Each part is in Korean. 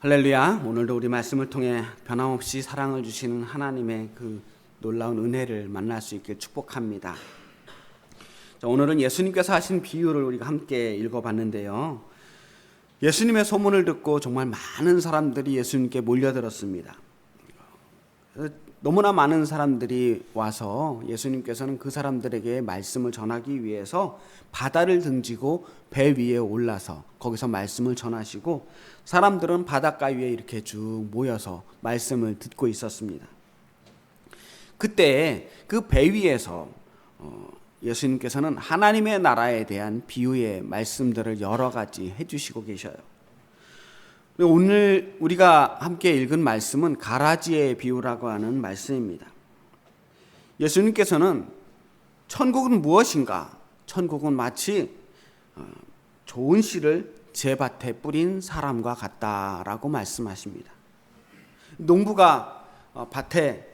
할렐루야. 오늘도 우리 말씀을 통해 변함없이 사랑을 주시는 하나님의 그 놀라운 은혜를 만날 수 있길 축복합니다. 자, 오늘은 예수님께서 하신 비유를 우리가 함께 읽어봤는데요. 예수님의 소문을 듣고 정말 많은 사람들이 예수님께 몰려들었습니다. 너무나 많은 사람들이 와서 예수님께서는 그 사람들에게 말씀을 전하기 위해서 바다를 등지고 배 위에 올라서 거기서 말씀을 전하시고 사람들은 바닷가 위에 이렇게 쭉 모여서 말씀을 듣고 있었습니다. 그때 그 배 위에서 어, 예수님께서는 하나님의 나라에 대한 비유의 말씀들을 여러 가지 해주시고 계셔요. 오늘 우리가 함께 읽은 말씀은 가라지의 비유라고 하는 말씀입니다. 예수님께서는 천국은 무엇인가? 천국은 마치 어, 좋은 씨를 제 밭에 뿌린 사람과 같다라고 말씀하십니다. 농부가 어, 밭에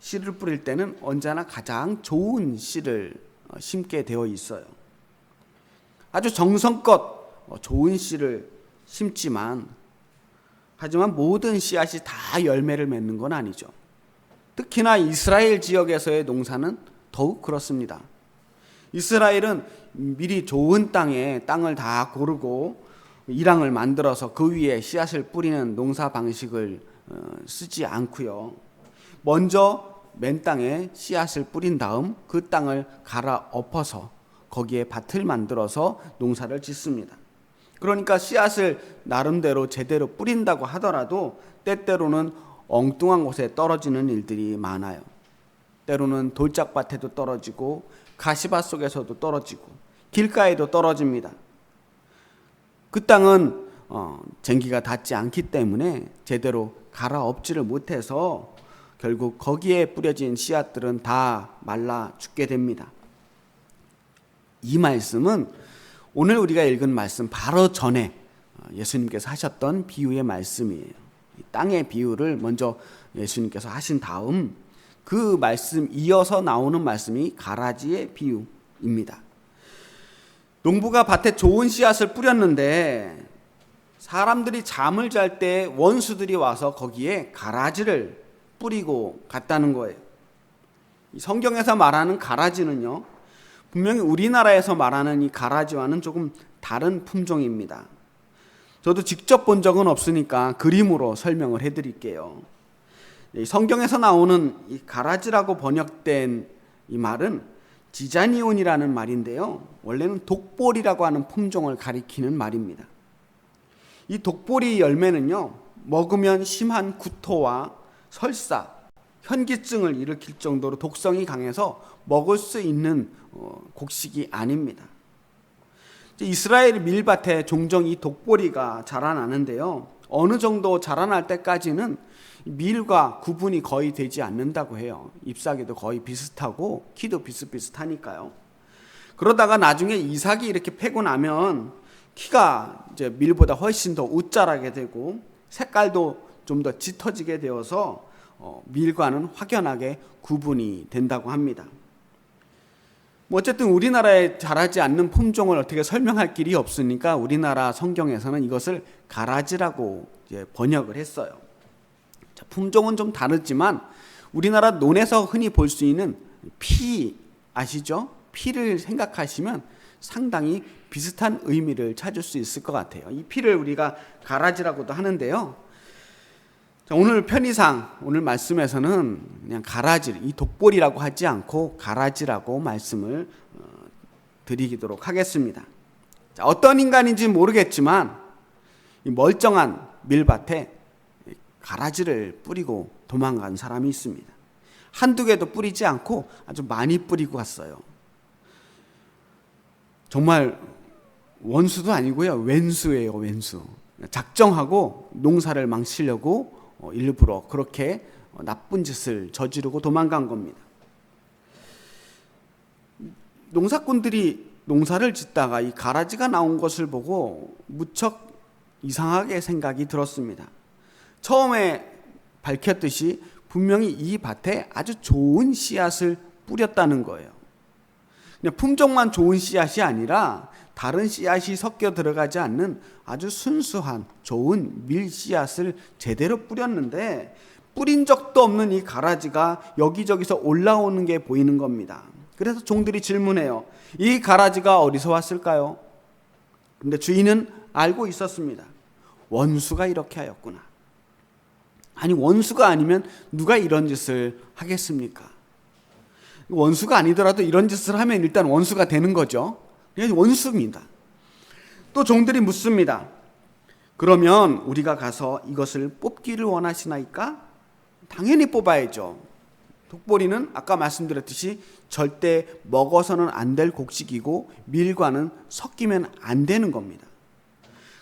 씨를 뿌릴 때는 언제나 가장 좋은 씨를 어, 심게 되어 있어요. 아주 정성껏 좋은 씨를 심지만 하지만 모든 씨앗이 다 열매를 맺는 건 아니죠. 특히나 이스라엘 지역에서의 농사는 더욱 그렇습니다. 이스라엘은 미리 좋은 땅에 땅을 다 고르고 이랑을 만들어서 그 위에 씨앗을 뿌리는 농사 방식을 어, 쓰지 않고요. 먼저 맨 땅에 씨앗을 뿌린 다음 그 땅을 갈아 엎어서 거기에 밭을 만들어서 농사를 짓습니다. 그러니까 씨앗을 나름대로 제대로 뿌린다고 하더라도 때때로는 엉뚱한 곳에 떨어지는 일들이 많아요. 때로는 돌짝밭에도 떨어지고 가시밭 속에서도 떨어지고 길가에도 떨어집니다. 그 땅은 어, 쟁기가 닿지 않기 때문에 제대로 갈아엎지를 못해서 결국 거기에 뿌려진 씨앗들은 다 말라 죽게 됩니다. 이 말씀은 오늘 우리가 읽은 말씀 바로 전에 어, 예수님께서 하셨던 비유의 말씀이에요. 땅의 비유를 먼저 예수님께서 하신 다음 그 말씀 이어서 나오는 말씀이 가라지의 비유입니다. 농부가 밭에 좋은 씨앗을 뿌렸는데 사람들이 잠을 잘 때 원수들이 와서 거기에 가라지를 뿌리고 갔다는 거예요. 성경에서 말하는 가라지는요, 분명히 우리나라에서 말하는 이 가라지와는 조금 다른 품종입니다. 저도 직접 본 적은 없으니까 그림으로 설명을 해드릴게요. 성경에서 나오는 이 가라지라고 번역된 이 말은 지자니온이라는 말인데요. 원래는 독보리라고 하는 품종을 가리키는 말입니다. 이 독보리 열매는요, 먹으면 심한 구토와 설사, 현기증을 일으킬 정도로 독성이 강해서 먹을 수 있는 어, 곡식이 아닙니다. 이스라엘 밀밭에 종종 이 독보리가 자라나는데요. 어느 정도 자라날 때까지는 밀과 구분이 거의 되지 않는다고 해요. 잎사귀도 거의 비슷하고 키도 비슷비슷하니까요. 그러다가 나중에 이삭이 이렇게 패고 나면 키가 이제 밀보다 훨씬 더 웃자라게 되고 색깔도 좀 더 짙어지게 되어서 어, 밀과는 확연하게 구분이 된다고 합니다. 뭐 어쨌든 우리나라에 자라지 않는 품종을 어떻게 설명할 길이 없으니까 우리나라 성경에서는 이것을 가라지라고 번역을 했어요. 자, 품종은 좀 다르지만 우리나라 논에서 흔히 볼 수 있는 피 아시죠? 피를 생각하시면 상당히 비슷한 의미를 찾을 수 있을 것 같아요. 이 피를 우리가 가라지라고도 하는데요. 자, 오늘 편의상 오늘 말씀에서는 그냥 가라지 이 독보리라고 하지 않고 가라지라고 말씀을 어, 드리도록 하겠습니다. 자, 어떤 인간인지 모르겠지만 이 멀쩡한 밀밭에 가라지를 뿌리고 도망간 사람이 있습니다. 한두 개도 뿌리지 않고 아주 많이 뿌리고 갔어요. 정말 원수도 아니고요. 왼수예요, 왼수. 작정하고 농사를 망치려고 어, 일부러 그렇게 어, 나쁜 짓을 저지르고 도망간 겁니다. 농사꾼들이 농사를 짓다가 이 가라지가 나온 것을 보고 무척 이상하게 생각이 들었습니다. 처음에 밝혔듯이 분명히 이 밭에 아주 좋은 씨앗을 뿌렸다는 거예요. 그냥 품종만 좋은 씨앗이 아니라 다른 씨앗이 섞여 들어가지 않는 아주 순수한 좋은 밀 씨앗을 제대로 뿌렸는데 뿌린 적도 없는 이 가라지가 여기저기서 올라오는 게 보이는 겁니다. 그래서 종들이 질문해요. 이 가라지가 어디서 왔을까요? 근데 주인은 알고 있었습니다. 원수가 이렇게 하였구나. 아니 원수가 아니면 누가 이런 짓을 하겠습니까? 원수가 아니더라도 이런 짓을 하면 일단 원수가 되는 거죠. 그냥 원수입니다. 또 종들이 묻습니다. 그러면 우리가 가서 이것을 뽑기를 원하시나이까? 당연히 뽑아야죠. 독보리는 아까 말씀드렸듯이 절대 먹어서는 안 될 곡식이고 밀과는 섞이면 안 되는 겁니다.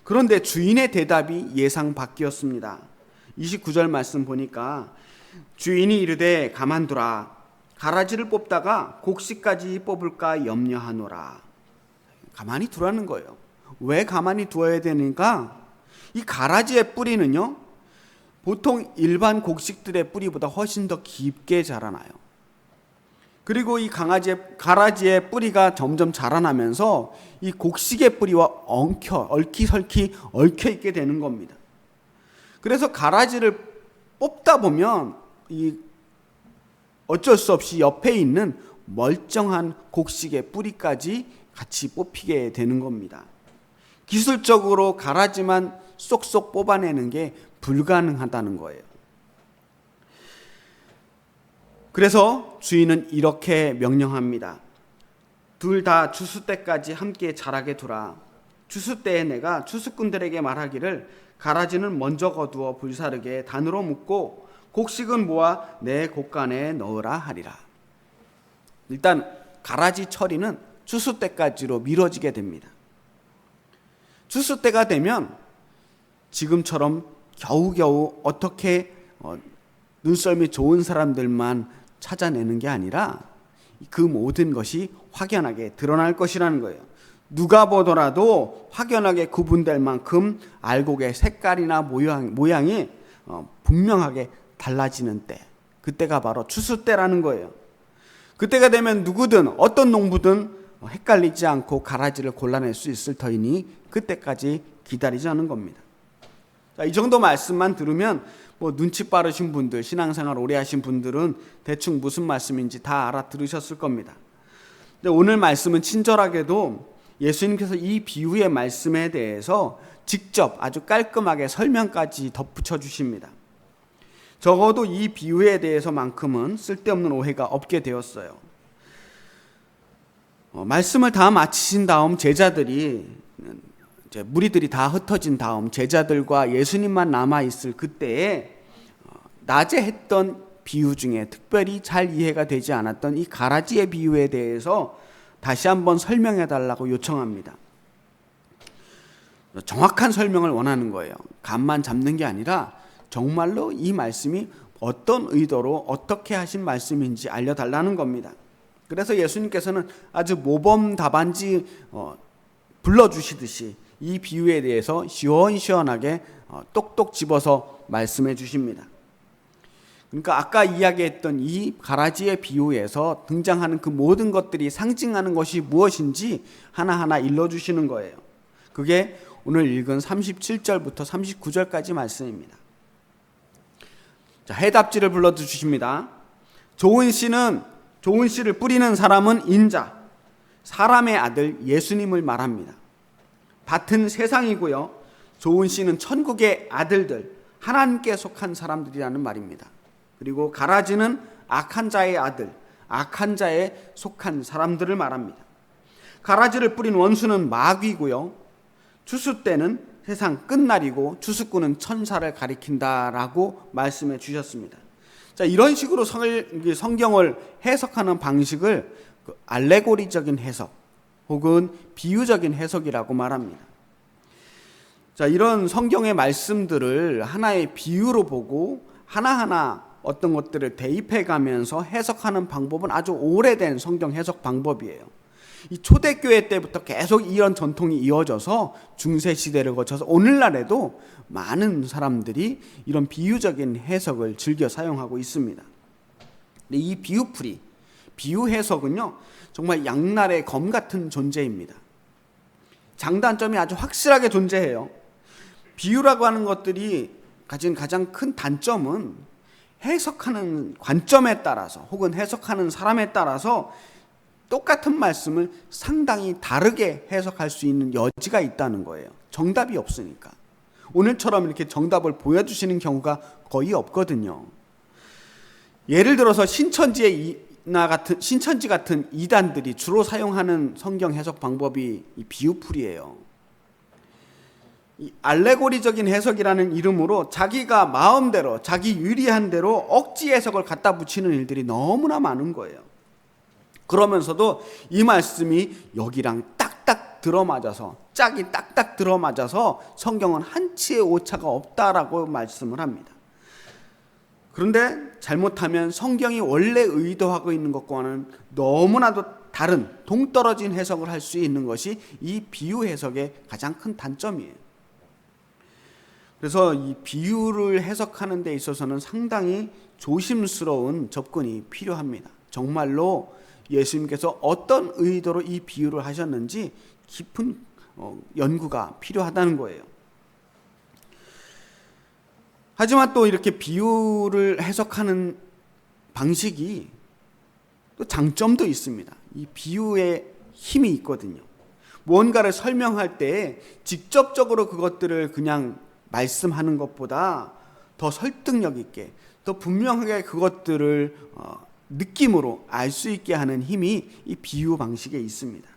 그런데 주인의 대답이 예상 밖이었습니다. 29절 말씀 보니까 주인이 이르되 가만두라 가라지를 뽑다가 곡식까지 뽑을까 염려하노라. 가만히 두라는 거예요. 왜 가만히 두어야 되니까 이 가라지의 뿌리는요. 보통 일반 곡식들의 뿌리보다 훨씬 더 깊게 자라나요. 그리고 이 강아지의 가라지의 뿌리가 점점 자라나면서 이 곡식의 뿌리와 엉켜 얽히설키 얽혀 있게 되는 겁니다. 그래서 가라지를 뽑다 보면 이 어쩔 수 없이 옆에 있는 멀쩡한 곡식의 뿌리까지 같이 뽑히게 되는 겁니다. 기술적으로 가라지만 쏙쏙 뽑아내는 게 불가능하다는 거예요. 그래서 주인은 이렇게 명령합니다. 둘다 주수 때까지 함께 자라게 두라. 주수 때에 내가 주수꾼들에게 말하기를 가라지는 먼저 거두어 불사르게 단으로 묶고 곡식은 모아 내 곡간에 넣으라 하리라. 일단 가라지 처리는 추수 때까지로 미뤄지게 됩니다. 추수 때가 되면 지금처럼 겨우겨우 어떻게 어, 눈썰미 좋은 사람들만 찾아내는 게 아니라 그 모든 것이 확연하게 드러날 것이라는 거예요. 누가 보더라도 확연하게 구분될 만큼 알곡의 색깔이나 모양, 모양이 어, 분명하게 달라지는 때. 그때가 바로 추수 때라는 거예요. 그때가 되면 누구든 어떤 농부든 헷갈리지 않고 가라지를 골라낼 수 있을 터이니 그때까지 기다리자는 겁니다. 자, 이 정도 말씀만 들으면 뭐 눈치 빠르신 분들, 신앙생활 오래 하신 분들은 대충 무슨 말씀인지 다 알아들으셨을 겁니다. 근데 오늘 말씀은 친절하게도 예수님께서 이 비유의 말씀에 대해서 직접 아주 깔끔하게 설명까지 덧붙여 주십니다. 적어도 이 비유에 대해서만큼은 쓸데없는 오해가 없게 되었어요. 어, 말씀을 다 마치신 다음 제자들이 이제 무리들이 다 흩어진 다음 제자들과 예수님만 남아 있을 그때에 어, 낮에 했던 비유 중에 특별히 잘 이해가 되지 않았던 이 가라지의 비유에 대해서 다시 한번 설명해 달라고 요청합니다. 정확한 설명을 원하는 거예요. 감만 잡는 게 아니라 정말로 이 말씀이 어떤 의도로 어떻게 하신 말씀인지 알려달라는 겁니다. 그래서 예수님께서는 아주 모범 답안지 어, 불러주시듯이 이 비유에 대해서 시원시원하게 어, 똑똑 집어서 말씀해 주십니다. 그러니까 아까 이야기했던 이 가라지의 비유에서 등장하는 그 모든 것들이 상징하는 것이 무엇인지 하나하나 일러주시는 거예요. 그게 오늘 읽은 37절부터 39절까지 말씀입니다. 자, 해답지를 불러 주십니다. 좋은 씨는 좋은 씨를 뿌리는 사람은 인자, 사람의 아들 예수님을 말합니다. 밭은 세상이고요. 좋은 씨는 천국의 아들들, 하나님께 속한 사람들이라는 말입니다. 그리고 가라지는 악한 자의 아들, 악한 자에 속한 사람들을 말합니다. 가라지를 뿌린 원수는 마귀고요. 추수 때는 세상 끝날이고 추수꾼은 천사를 가리킨다라고 말씀해 주셨습니다. 자, 이런 식으로 성경을 해석하는 방식을 그 알레고리적인 해석 혹은 비유적인 해석이라고 말합니다. 자, 이런 성경의 말씀들을 하나의 비유로 보고 하나하나 어떤 것들을 대입해 가면서 해석하는 방법은 아주 오래된 성경 해석 방법이에요. 이 초대교회 때부터 계속 이런 전통이 이어져서 중세 시대를 거쳐서 오늘날에도 많은 사람들이 이런 비유적인 해석을 즐겨 사용하고 있습니다. 이 비유풀이, 비유 해석은요, 정말 양날의 검 같은 존재입니다. 장단점이 아주 확실하게 존재해요. 비유라고 하는 것들이 가진 가장 큰 단점은 해석하는 관점에 따라서 혹은 해석하는 사람에 따라서 똑같은 말씀을 상당히 다르게 해석할 수 있는 여지가 있다는 거예요. 정답이 없으니까. 오늘처럼 이렇게 정답을 보여주시는 경우가 거의 없거든요. 예를 들어서 신천지 나 같은 신천지 같은 이단들이 주로 사용하는 성경 해석 방법이 이 비유풀이에요. 이 알레고리적인 해석이라는 이름으로 자기가 마음대로 자기 유리한 대로 억지 해석을 갖다 붙이는 일들이 너무나 많은 거예요. 그러면서도 이 말씀이 여기랑 딱딱 들어맞아서 짝이 딱딱 들어맞아서 성경은 한치의 오차가 없다라고 말씀을 합니다. 그런데 잘못하면 성경이 원래 의도하고 있는 것과는 너무나도 다른 동떨어진 해석을 할 수 있는 것이 이 비유 해석의 가장 큰 단점이에요. 그래서 이 비유를 해석하는 데 있어서는 상당히 조심스러운 접근이 필요합니다. 정말로 예수님께서 어떤 의도로 이 비유를 하셨는지 깊은 어, 연구가 필요하다는 거예요. 하지만 또 이렇게 비유를 해석하는 방식이 또 장점도 있습니다. 이 비유의 힘이 있거든요. 무언가를 설명할 때 직접적으로 그것들을 그냥 말씀하는 것보다 더 설득력 있게, 더 분명하게 그것들을 어, 느낌으로 알 수 있게 하는 힘이 이 비유 방식에 있습니다.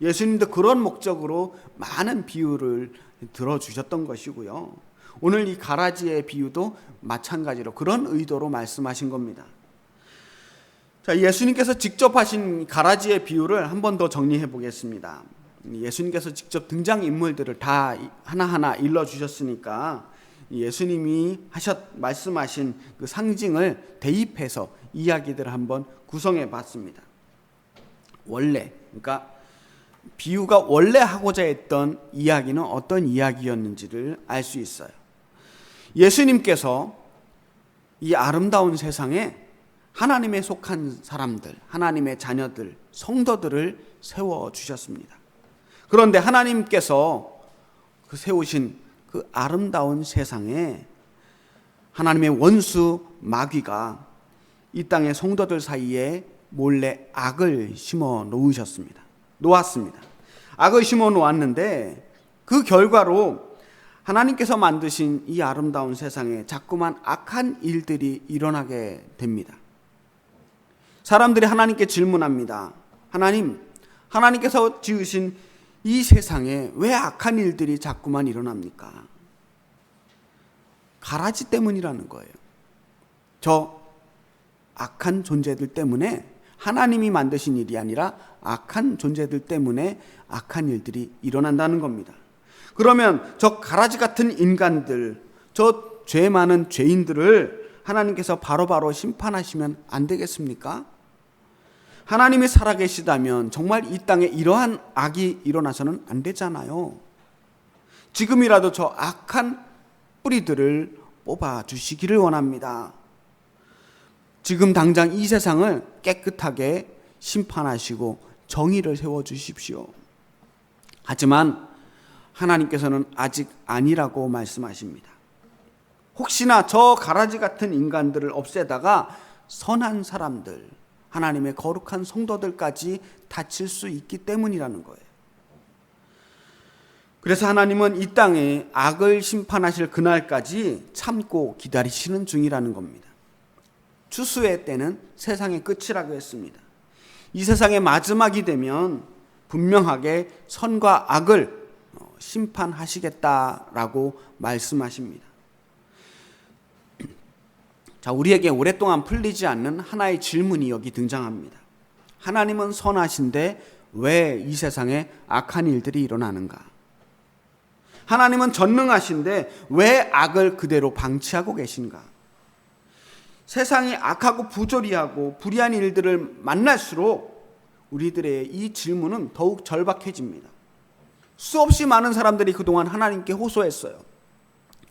예수님도 그런 목적으로 많은 비유를 들어주셨던 것이고요. 오늘 이 가라지의 비유도 마찬가지로 그런 의도로 말씀하신 겁니다. 자, 예수님께서 직접 하신 가라지의 비유를 한 번 더 정리해 보겠습니다. 예수님께서 직접 등장 인물들을 다 하나하나 일러 주셨으니까 예수님이 하셨 말씀하신 그 상징을 대입해서 이야기들을 한번 구성해 봤습니다. 원래 그러니까 비유가 원래 하고자 했던 이야기는 어떤 이야기였는지를 알 수 있어요. 예수님께서 이 아름다운 세상에 하나님에 속한 사람들, 하나님의 자녀들, 성도들을 세워 주셨습니다. 그런데 하나님께서 그 세우신 그 아름다운 세상에 하나님의 원수 마귀가 이 땅의 성도들 사이에 몰래 악을 심어 놓으셨습니다. 놓았습니다. 악을 심어 놓았는데 그 결과로 하나님께서 만드신 이 아름다운 세상에 자꾸만 악한 일들이 일어나게 됩니다. 사람들이 하나님께 질문합니다. 하나님, 하나님께서 지으신 이 세상에 왜 악한 일들이 자꾸만 일어납니까? 가라지 때문이라는 거예요. 저 악한 존재들 때문에 하나님이 만드신 일이 아니라 악한 존재들 때문에 악한 일들이 일어난다는 겁니다. 그러면 저 가라지 같은 인간들, 저 죄 많은 죄인들을 하나님께서 바로 바로 심판하시면 안 되겠습니까? 하나님이 살아계시다면 정말 이 땅에 이러한 악이 일어나서는 안 되잖아요. 지금이라도 저 악한 뿌리들을 뽑아 주시기를 원합니다. 지금 당장 이 세상을 깨끗하게 심판하시고 정의를 세워 주십시오. 하지만 하나님께서는 아직 아니라고 말씀하십니다. 혹시나 저 가라지 같은 인간들을 없애다가 선한 사람들, 하나님의 거룩한 성도들까지 다칠 수 있기 때문이라는 거예요. 그래서 하나님은 이 땅에 악을 심판하실 그날까지 참고 기다리시는 중이라는 겁니다. 추수의 때는 세상의 끝이라고 했습니다. 이 세상의 마지막이 되면 분명하게 선과 악을 심판하시겠다라고 말씀하십니다. 자, 우리에게 오랫동안 풀리지 않는 하나의 질문이 여기 등장합니다. 하나님은 선하신데 왜 이 세상에 악한 일들이 일어나는가? 하나님은 전능하신데 왜 악을 그대로 방치하고 계신가? 세상이 악하고 부조리하고 불의한 일들을 만날수록 우리들의 이 질문은 더욱 절박해집니다. 수없이 많은 사람들이 그동안 하나님께 호소했어요.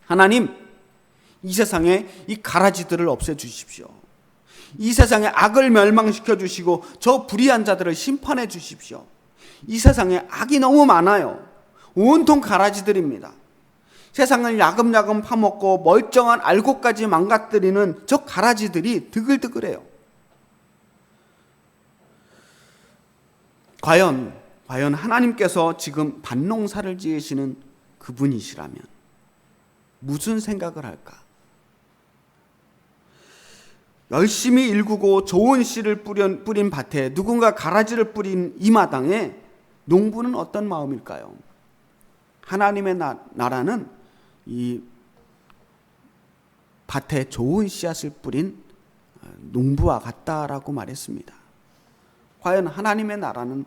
하나님, 이 세상에 이 가라지들을 없애 주십시오. 이 세상에 악을 멸망시켜 주시고 저 불의한 자들을 심판해 주십시오. 이 세상에 악이 너무 많아요. 온통 가라지들입니다. 세상을 야금야금 파먹고 멀쩡한 알곡까지 망가뜨리는 저 가라지들이 드글드글해요. 과연 과연 하나님께서 지금 반농사를 지으시는 그분이시라면 무슨 생각을 할까? 열심히 일구고 좋은 씨를 뿌린, 뿌린 밭에 누군가 가라지를 뿌린 이 마당에 농부는 어떤 마음일까요? 하나님의 나, 나라는 이 밭에 좋은 씨앗을 뿌린 어, 농부와 같다라고 말했습니다. 과연 하나님의 나라는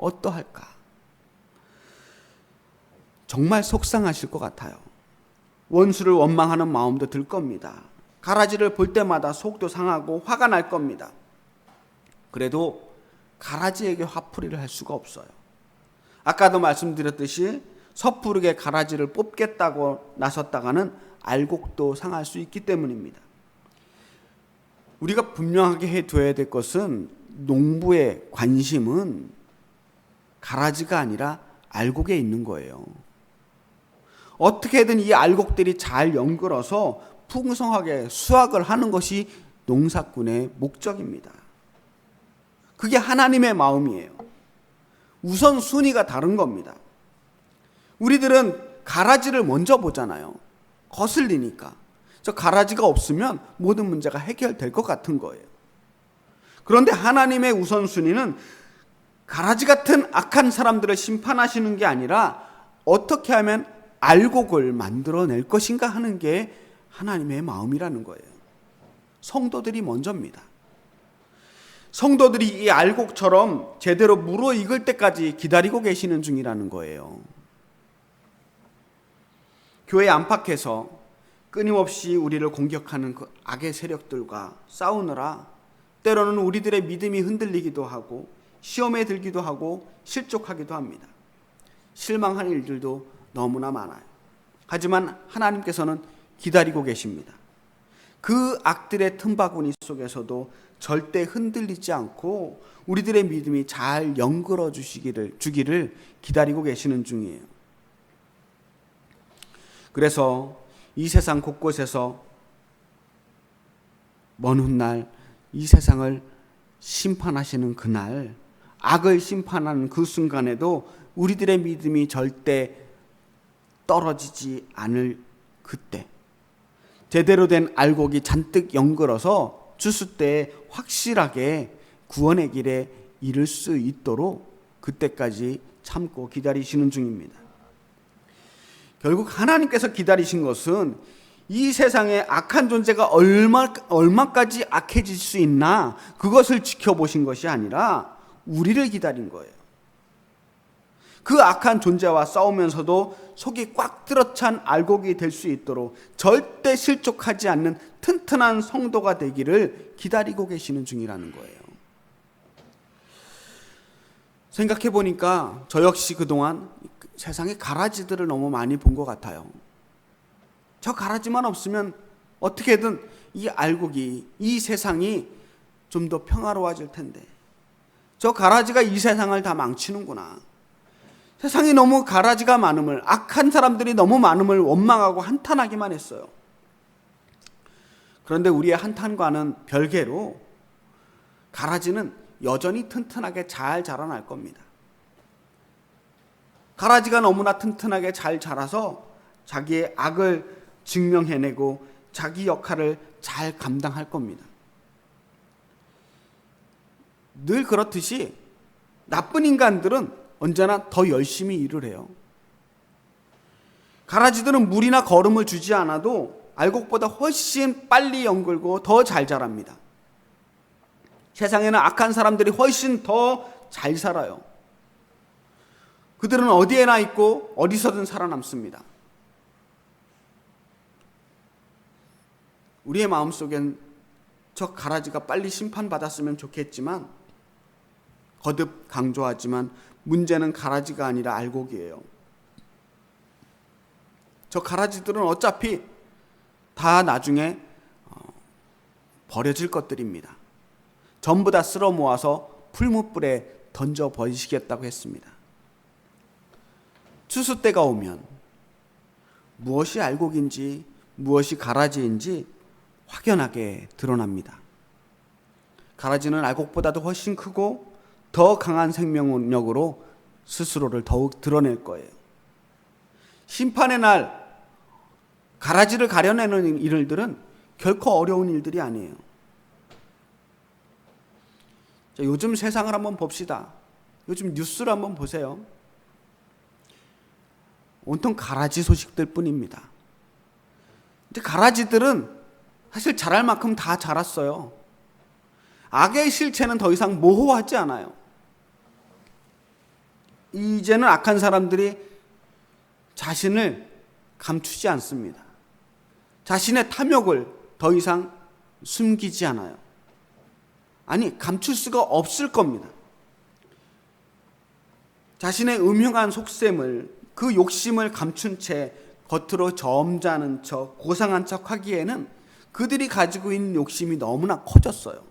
어떠할까? 정말 속상하실 것 같아요. 원수를 원망하는 마음도 들 겁니다. 가라지를 볼 때마다 속도 상하고 화가 날 겁니다. 그래도 가라지에게 화풀이를 할 수가 없어요. 아까도 말씀드렸듯이 섣부르게 가라지를 뽑겠다고 나섰다가는 알곡도 상할 수 있기 때문입니다. 우리가 분명하게 해둬야 될 것은 농부의 관심은 가라지가 아니라 알곡에 있는 거예요. 어떻게든 이 알곡들이 잘 연결어서 풍성하게 수확을 하는 것이 농사꾼의 목적입니다. 그게 하나님의 마음이에요. 우선 순위가 다른 겁니다. 우리들은 가라지를 먼저 보잖아요. 거슬리니까. 저 가라지가 없으면 모든 문제가 해결될 것 같은 거예요. 그런데 하나님의 우선순위는 가라지 같은 악한 사람들을 심판하시는 게 아니라 어떻게 하면 알곡을 만들어낼 것인가 하는 게 하나님의 마음이라는 거예요. 성도들이 먼저입니다. 성도들이 이 알곡처럼 제대로 물어 익을 때까지 기다리고 계시는 중이라는 거예요. 교회 안팎에서 끊임없이 우리를 공격하는 그 악의 세력들과 싸우느라 때로는 우리들의 믿음이 흔들리기도 하고 시험에 들기도 하고 실족하기도 합니다. 실망하는 일들도 너무나 많아요. 하지만 하나님께서는 기다리고 계십니다. 그 악들의 틈바구니 속에서도 절대 흔들리지 않고 우리들의 믿음이 잘 연결어 주시기를 주기를 기다리고 계시는 중이에요. 그래서 이 세상 곳곳에서 먼 훗날 이 세상을 심판하시는 그날 악을 심판하는 그 순간에도 우리들의 믿음이 절대 떨어지지 않을 그때 제대로 된 알곡이 잔뜩 연결어서 주스 때 확실하게 구원의 길에 이를 수 있도록 그때까지 참고 기다리시는 중입니다. 결국 하나님께서 기다리신 것은 이 세상에 악한 존재가 얼마, 얼마까지 악해질 수 있나 그것을 지켜보신 것이 아니라 우리를 기다린 거예요. 그 악한 존재와 싸우면서도 속이 꽉 들어찬 알곡이 될 수 있도록 절대 실족하지 않는 튼튼한 성도가 되기를 기다리고 계시는 중이라는 거예요. 생각해 보니까 저 역시 그동안 세상에 가라지들을 너무 많이 본 것 같아요. 저 가라지만 없으면 어떻게든 이 알곡이 이 세상이 좀 더 평화로워질 텐데 저 가라지가 이 세상을 다 망치는구나. 세상이 너무 가라지가 많음을 악한 사람들이 너무 많음을 원망하고 한탄하기만 했어요. 그런데 우리의 한탄과는 별개로 가라지는 여전히 튼튼하게 잘 자라날 겁니다. 가라지가 너무나 튼튼하게 잘 자라서 자기의 악을 증명해내고 자기 역할을 잘 감당할 겁니다. 늘 그렇듯이 나쁜 인간들은 언제나 더 열심히 일을 해요. 가라지들은 물이나 거름을 주지 않아도 알곡보다 훨씬 빨리 연글고 더 잘 자랍니다. 세상에는 악한 사람들이 훨씬 더 잘 살아요. 그들은 어디에나 있고 어디서든 살아남습니다. 우리의 마음속엔 저 가라지가 빨리 심판받았으면 좋겠지만 거듭 강조하지만 문제는 가라지가 아니라 알곡이에요. 저 가라지들은 어차피 다 나중에 어, 버려질 것들입니다. 전부 다 쓸어 모아서 풀무불에 던져 버리시겠다고 했습니다. 추수 때가 오면 무엇이 알곡인지 무엇이 가라지인지 확연하게 드러납니다. 가라지는 알곡보다도 훨씬 크고 더 강한 생명력으로 스스로를 더욱 드러낼 거예요. 심판의 날 가라지를 가려내는 일들은 결코 어려운 일들이 아니에요. 자, 요즘 세상을 한번 봅시다. 요즘 뉴스를 한번 보세요. 온통 가라지 소식들 뿐입니다. 근데 가라지들은 사실 자랄 만큼 다 자랐어요. 악의 실체는 더 이상 모호하지 않아요. 이제는 악한 사람들이 자신을 감추지 않습니다. 자신의 탐욕을 더 이상 숨기지 않아요. 아니, 감출 수가 없을 겁니다. 자신의 음흉한 속셈을, 그 욕심을 감춘 채 겉으로 점잖은 척, 고상한 척 하기에는 그들이 가지고 있는 욕심이 너무나 커졌어요.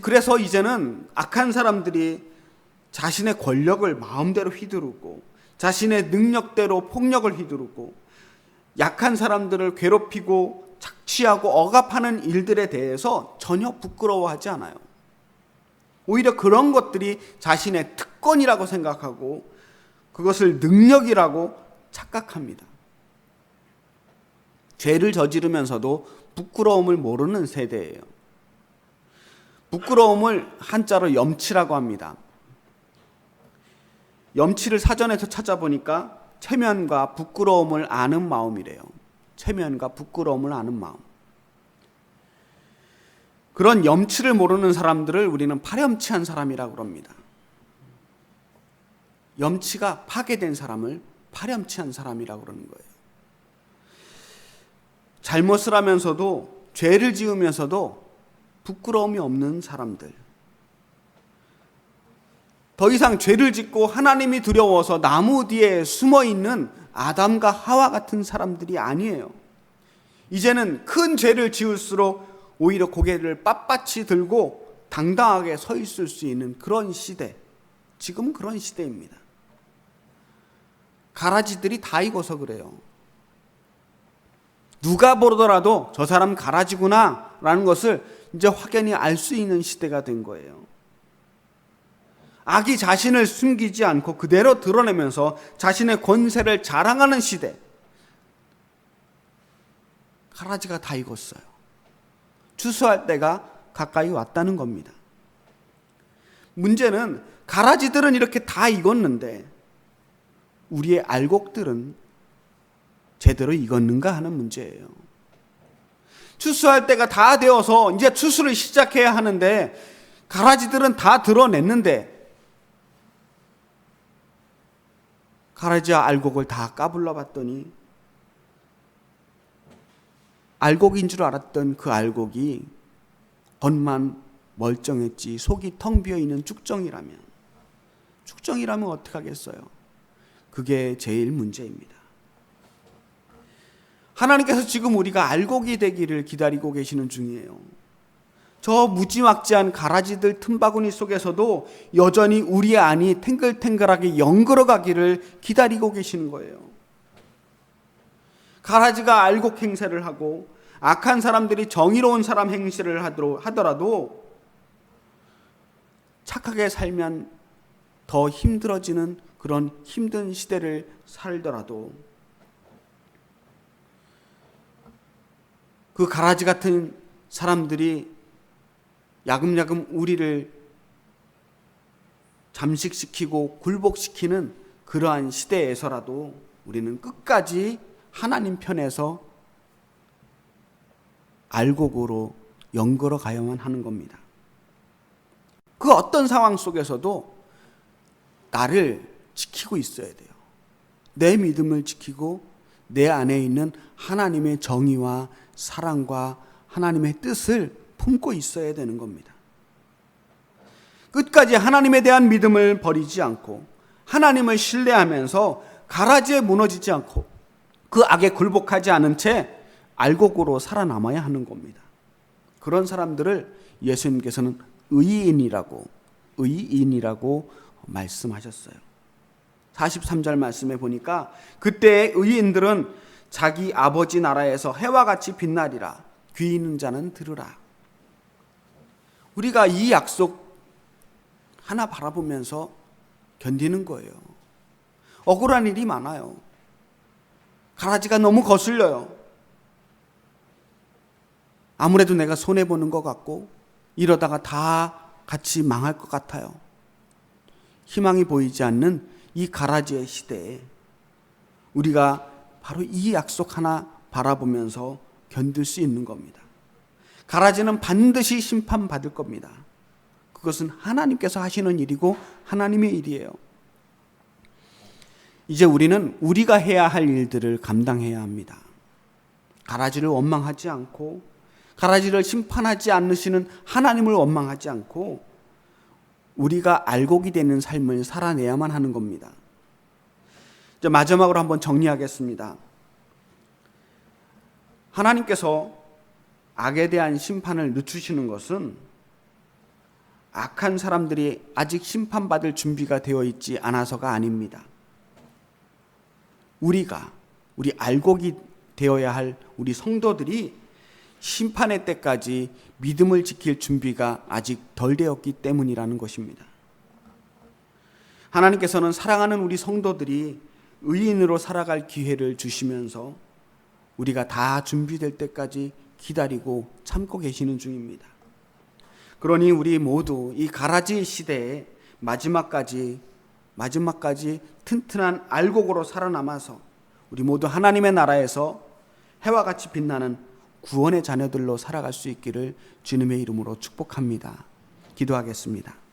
그래서 이제는 악한 사람들이 자신의 권력을 마음대로 휘두르고 자신의 능력대로 폭력을 휘두르고 약한 사람들을 괴롭히고 착취하고 억압하는 일들에 대해서 전혀 부끄러워하지 않아요. 오히려 그런 것들이 자신의 특권이라고 생각하고 그것을 능력이라고 착각합니다. 죄를 저지르면서도 부끄러움을 모르는 세대예요. 부끄러움을 한자로 염치라고 합니다. 염치를 사전에서 찾아보니까 체면과 부끄러움을 아는 마음이래요. 체면과 부끄러움을 아는 마음. 그런 염치를 모르는 사람들을 우리는 파렴치한 사람이라고 그럽니다. 염치가 파괴된 사람을 파렴치한 사람이라고 그러는 거예요. 잘못을 하면서도 죄를 지으면서도 부끄러움이 없는 사람들. 더 이상 죄를 짓고 하나님이 두려워서 나무 뒤에 숨어 있는 아담과 하와 같은 사람들이 아니에요. 이제는 큰 죄를 지을수록 오히려 고개를 빳빳이 들고 당당하게 서 있을 수 있는 그런 시대. 지금 그런 시대입니다. 가라지들이 다 익어서 그래요. 누가 보더라도 저 사람 가라지구나 라는 것을 이제 확연히 알 수 있는 시대가 된 거예요. 악이 자신을 숨기지 않고 그대로 드러내면서 자신의 권세를 자랑하는 시대. 가라지가 다 익었어요. 추수할 때가 가까이 왔다는 겁니다. 문제는 가라지들은 이렇게 다 익었는데 우리의 알곡들은 제대로 익었는가 하는 문제예요. 추수할 때가 다 되어서 이제 추수를 시작해야 하는데 가라지들은 다 드러냈는데 가라지와 알곡을 다 까불러 봤더니 알곡인 줄 알았던 그 알곡이 겉만 멀쩡했지 속이 텅 비어 있는 쭉정이라면 쭉정이라면 어떡하겠어요? 그게 제일 문제입니다. 하나님께서 지금 우리가 알곡이 되기를 기다리고 계시는 중이에요. 저 무지막지한 가라지들 틈바구니 속에서도 여전히 우리 안이 탱글탱글하게 연걸어 가기를 기다리고 계시는 거예요. 가라지가 알곡 행세를 하고 악한 사람들이 정의로운 사람 행세를 하더라도 착하게 살면 더 힘들어지는 그런 힘든 시대를 살더라도 그 가라지 같은 사람들이 야금야금 우리를 잠식시키고 굴복시키는 그러한 시대에서라도 우리는 끝까지 하나님 편에서 알곡으로 연걸어 가야만 하는 겁니다. 그 어떤 상황 속에서도 나를 지키고 있어야 돼요. 내 믿음을 지키고 내 안에 있는 하나님의 정의와 사랑과 하나님의 뜻을 품고 있어야 되는 겁니다. 끝까지 하나님에 대한 믿음을 버리지 않고 하나님을 신뢰하면서 가라지에 무너지지 않고 그 악에 굴복하지 않은 채 알곡으로 살아남아야 하는 겁니다. 그런 사람들을 예수님께서는 의인이라고 의인이라고 말씀하셨어요. 43절 말씀에 보니까 그때 의인들은 자기 아버지 나라에서 해와 같이 빛나리라. 귀 있는 자는 들으라. 우리가 이 약속 하나 바라보면서 견디는 거예요. 억울한 일이 많아요. 가라지가 너무 거슬려요. 아무래도 내가 손해보는 것 같고 이러다가 다 같이 망할 것 같아요. 희망이 보이지 않는 이 가라지의 시대에 우리가 바로 이 약속 하나 바라보면서 견딜 수 있는 겁니다. 가라지는 반드시 심판받을 겁니다. 그것은 하나님께서 하시는 일이고 하나님의 일이에요. 이제 우리는 우리가 해야 할 일들을 감당해야 합니다. 가라지를 원망하지 않고 가라지를 심판하지 않으시는 하나님을 원망하지 않고 우리가 알곡이 되는 삶을 살아내야만 하는 겁니다. 이제 마지막으로 한번 정리하겠습니다. 하나님께서 악에 대한 심판을 늦추시는 것은 악한 사람들이 아직 심판받을 준비가 되어 있지 않아서가 아닙니다. 우리가 우리 알곡이 되어야 할 우리 성도들이 심판의 때까지 믿음을 지킬 준비가 아직 덜 되었기 때문이라는 것입니다. 하나님께서는 사랑하는 우리 성도들이 의인으로 살아갈 기회를 주시면서 우리가 다 준비될 때까지 기다리고 참고 계시는 중입니다. 그러니 우리 모두 이 가라지 시대에 마지막까지 마지막까지 튼튼한 알곡으로 살아남아서 우리 모두 하나님의 나라에서 해와 같이 빛나는 구원의 자녀들로 살아갈 수 있기를 주님의 이름으로 축복합니다. 기도하겠습니다.